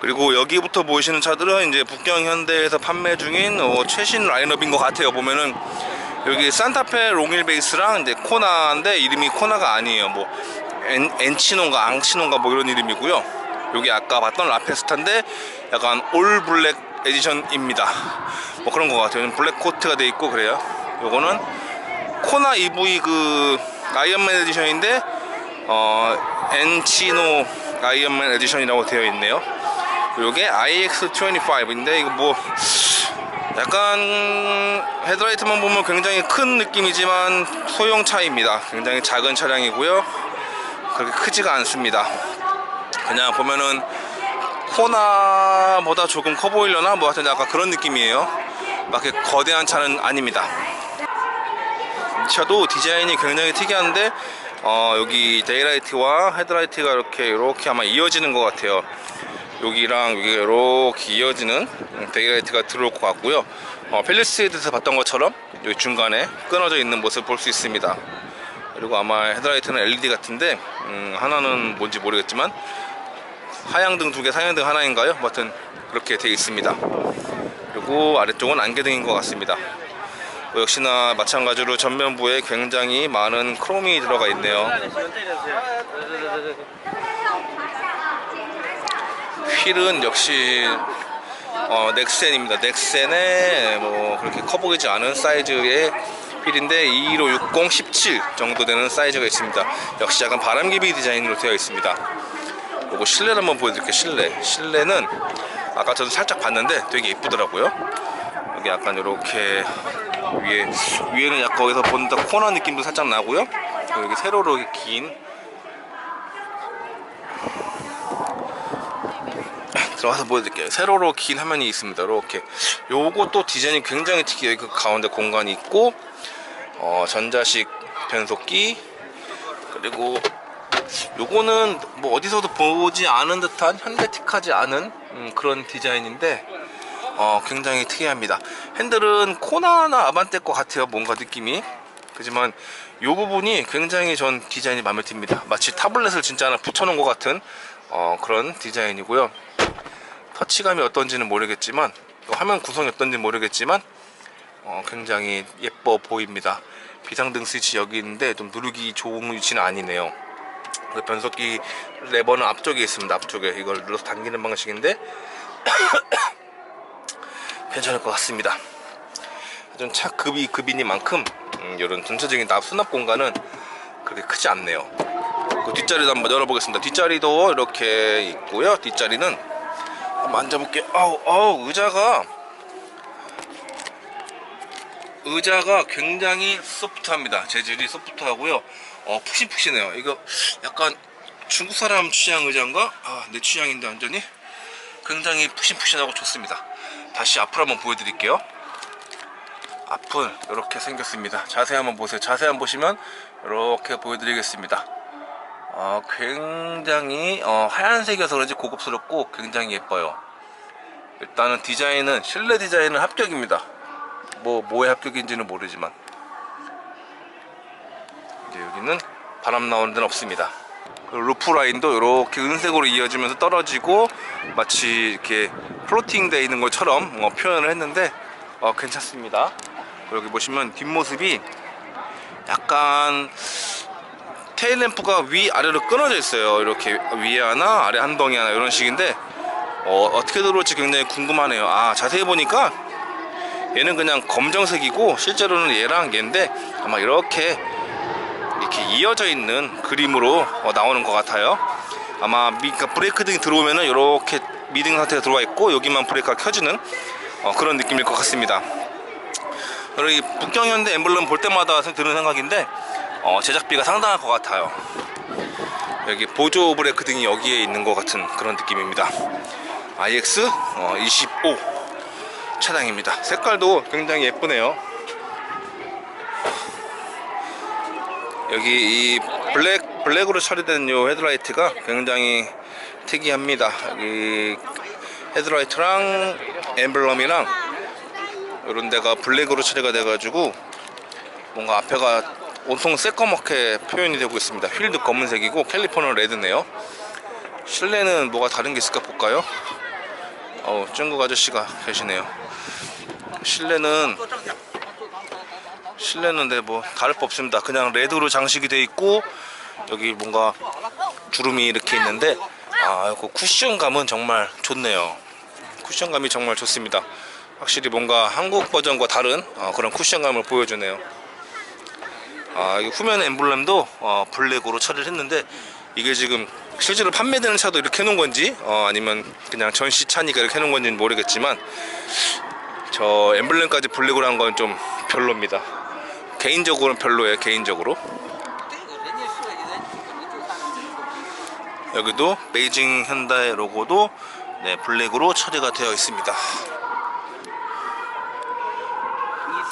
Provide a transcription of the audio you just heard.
그리고 여기부터 보이시는 차들은 이제 북경 현대에서 판매 중인 어, 최신 라인업인 것 같아요. 보면은 여기 산타페 롱일 베이스랑 이제 코나인데 이름이 코나가 아니에요. 뭐 엔, 엔치노인가 앙치노인가 뭐 이런 이름이고요. 여기 아까 봤던 라페스타인데 약간 올 블랙 에디션입니다. 뭐 그런 것 같아요. 블랙 코트가 돼 있고 그래요. 요거는 코나 EV 그 아이언맨 에디션인데 어 엔치노 아이언맨 에디션이라고 되어 있네요. 요게 iX25인데 이거 뭐 약간 헤드라이트만 보면 굉장히 큰 느낌이지만 소형 차입니다. 굉장히 작은 차량이고요. 그렇게 크지가 않습니다. 그냥 보면은 코나보다 조금 커 보이려나 뭐 하여튼 약간 그런 느낌이에요. 막 이렇게 거대한 차는 아닙니다. 이 차도 디자인이 굉장히 특이한데 어, 여기 데이라이트와 헤드라이트가 이렇게 이렇게 아마 이어지는 것 같아요. 여기랑 여기가 이렇게 이어지는 데이라이트가 들어올 것 같고요. 어, 펠리스에드에서 봤던 것처럼 여기 중간에 끊어져 있는 모습 볼 수 있습니다. 그리고 아마 헤드라이트는 LED 같은데 음, 하나는 뭔지 모르겠지만 하향등 두 개, 상향등 하나인가요? 뭐 하여튼 그렇게 되어 있습니다. 그리고 아래쪽은 안개등인 것 같습니다. 뭐 역시나 마찬가지로 전면부에 굉장히 많은 크롬이 들어가 있네요. 휠은 역시 어, 넥센입니다. 넥센에 뭐 그렇게 커 보이지 않은 사이즈의 휠인데 2560 17 정도 되는 사이즈가 있습니다. 역시 약간 바람개비 디자인으로 되어 있습니다. 그리고 실내를 한번 보여드릴게요. 실내. 실내는 아까 저도 살짝 봤는데 되게 이쁘더라고요. 여기 약간 이렇게 위에 위에는 약간 거기서 본다 코너 느낌도 살짝 나고요. 여기 세로로 긴 들어가서 보여드릴게요. 세로로 긴 화면이 있습니다. 이렇게 요것도 디자인이 굉장히 특이해요. 그 가운데 공간이 있고 어, 전자식 변속기 그리고 요거는 뭐 어디서도 보지 않은 듯한 현대틱하지 않은 음, 그런 디자인인데 어, 굉장히 특이합니다. 핸들은 코나나 아반떼 것 같아요. 뭔가 느낌이. 그지만 요 부분이 굉장히 전 디자인이 마음에 듭니다. 마치 타블렛을 진짜 하나 붙여놓은 것 같은 어, 그런 디자인이고요. 터치감이 어떤지는 모르겠지만 또 화면 구성이 어떤지 모르겠지만 어, 굉장히 예뻐 보입니다. 비상등 스위치 여기 있는데 좀 누르기 좋은 위치는 아니네요. 그 변속기 레버는 앞쪽에 있습니다. 앞쪽에 이걸 눌러서 당기는 방식인데 괜찮을 것 같습니다. 좀 차 급이 급이니만큼 음, 이런 전체적인 납 수납 공간은 그렇게 크지 않네요. 그 뒷자리도 한번 열어보겠습니다. 뒷자리도 이렇게 있고요. 뒷자리는 앉아볼게요. 아우, 아우, 의자가 의자가 굉장히 소프트합니다. 재질이 소프트하고요. 어, 푹신푹신해요. 이거 약간 중국 사람 취향 의자인가? 아, 내 취향인데 완전히 굉장히 푹신푹신하고 좋습니다. 다시 앞으로 한번 보여드릴게요. 앞은 이렇게 생겼습니다. 자세히 한번 보세요. 자세히 한번 보시면 이렇게 보여드리겠습니다. 어, 굉장히 어, 하얀색이어서 그런지 고급스럽고 굉장히 예뻐요. 일단은 디자인은 실내 디자인은 합격입니다. 뭐 뭐의 합격인지는 모르지만 이제 여기는 바람 나오는 데는 없습니다. 그리고 루프 라인도 이렇게 은색으로 이어지면서 떨어지고 마치 이렇게 플로팅 되어 있는 것처럼 어, 표현을 했는데 어, 괜찮습니다. 여기 보시면 뒷모습이 약간 테일 램프가 위 아래로 끊어져 있어요. 이렇게 위에 하나 아래 한 덩이 하나 이런 식인데 어, 어떻게 들어올지 굉장히 궁금하네요. 아 자세히 보니까 얘는 그냥 검정색이고 실제로는 얘랑 얘인데 아마 이렇게 이렇게 이어져 있는 그림으로 어, 나오는 것 같아요. 아마 미, 그러니까 브레이크 등이 들어오면은 이렇게 미등 상태가 들어와 있고 여기만 브레이크가 켜지는 어, 그런 느낌일 것 같습니다. 이 북경현대 엠블럼 볼 때마다 드는 생각인데 어, 제작비가 상당할 것 같아요. 여기 보조 브레이크 등이 여기에 있는 것 같은 그런 느낌입니다. iX 어, 25 차량입니다. 색깔도 굉장히 예쁘네요. 여기 이 블랙 블랙으로 처리된 요 헤드라이트가 굉장히 특이합니다. 여기 헤드라이트랑 엠블럼이랑 이런 데가 블랙으로 처리가 돼 가지고 뭔가 앞에가 온통 새까맣게 표현이 되고 있습니다. 휠도 검은색이고 캘리퍼는 레드네요. 실내는 뭐가 다른 게 있을까 볼까요? 어 중국 아저씨가 계시네요 실내는 실내는 네, 뭐 다를 바 없습니다 그냥 레드로 장식이 돼 있고 여기 뭔가 주름이 이렇게 있는데 아, 그 쿠션감은 정말 좋네요. 쿠션감이 정말 좋습니다. 확실히 뭔가 한국 버전과 다른 어, 그런 쿠션감을 보여주네요. 아, 후면 엠블렘도 어, 블랙으로 처리를 했는데 이게 지금 실제로 판매되는 차도 이렇게 해놓은 건지 어, 아니면 그냥 전시차니까 이렇게 해놓은 건지는 모르겠지만 저 엠블렘까지 블랙으로 한 건 좀 별로입니다. 개인적으로는 별로예요 개인적으로. 여기도 베이징 현대 로고도 네, 블랙으로 처리가 되어 있습니다.